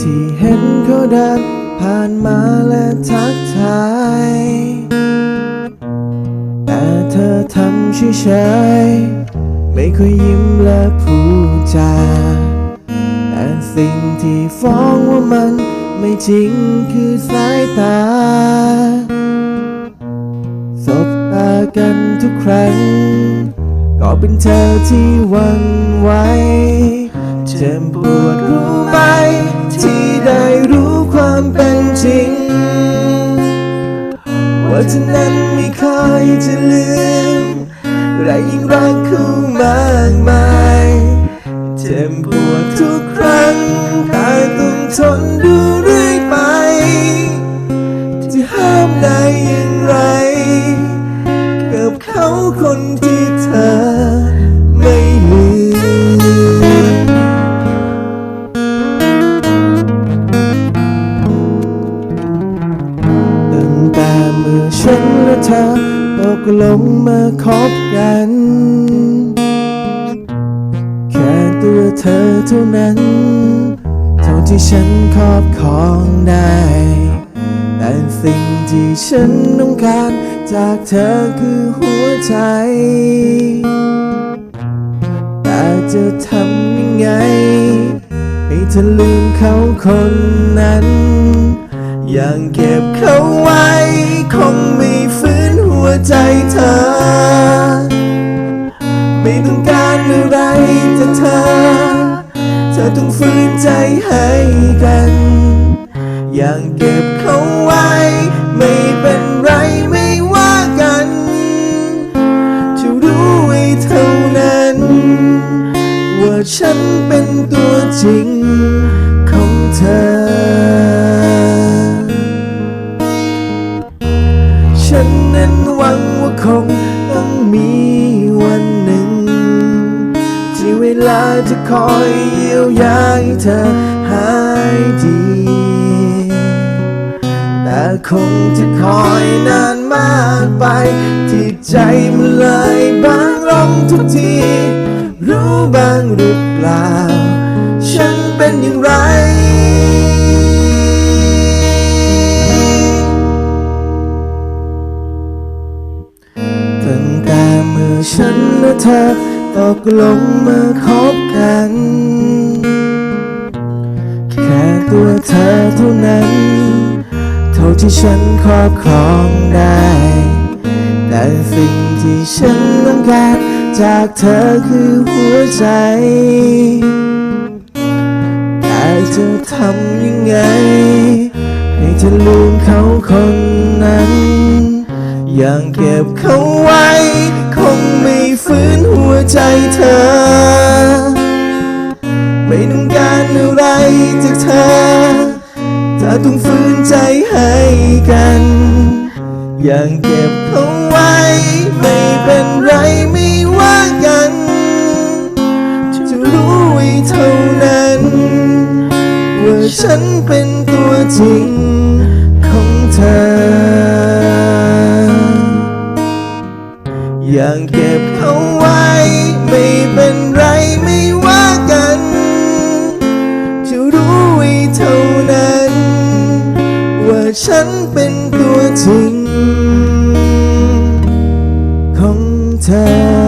ที่เห็นเขาเดินผ่านมาและทักทาย แต่เธอทำเฉยๆไม่ค่อยยิ้มและพูดจา แต่สิ่งที่ฟ้องว่ามันไม่จริงคือสายตา สบตากันทุกครั้ง ก็เป็นเธอที่วั่นไหวเจ็บปวดรู้ไหม เท่านั้นไม่เคยจะลืมและยิ่งรักคู่มากมายเจ็บปวดทุกครั้งแต่ต้องทนดู กลงมาคบกัน แค่ตัวเธอเท่านั้น เท่าที่ฉันครอบครองได้ แต่สิ่งที่ฉันต้องการ จากเธอคือหัวใจ แต่จะทำยังไง ให้เธอลืมเขาคนนั้น อยังเก็บเขาไว้ เธอต้องฝืนใจให้กัน อย่างเก็บเขาไว้ ไม่เป็นไรไม่ว่ากัน จะรู้ไว้เท่านั้น ว่าฉันเป็นตัวจริง ที่เวลาจะคอยเยียวยาให้เธอหายดี แต่คงจะคอยนานมากไป ที่ใจมันเลยบางลงทุกที รู้บ้างหรือเปล่า ฉันเป็นอย่างไรตั้งแต่เมื่อฉันและเธอ ตกลงมาคบกัน แค่ตัวเธอเท่านั้น เท่าที่ฉันครอบครองได้ แต่สิ่งที่ฉันต้องการจากเธอคือหัวใจแต่จะทำยังไง ให้เธอลืมเขาคนนั้น อยังเก็บเขาไว้ งไม่ฟื้นหัวใจเธอ ไม่ต้องการอะไรจากเธอ ถ้าต้องฝืนใจให้กัน อยังเก็บเขาไว้ ไม่เป็นไรไม่ว่ากันจะรู้ไว้เท่านั้น ว่าฉันเป็นตัวจริง อย่างเก็บเขาไว้ ไม่เป็นไรไม่ว่ากัน จะรู้ไว้เท่านั้น ว่าฉันเป็นตัวจริงของเธอ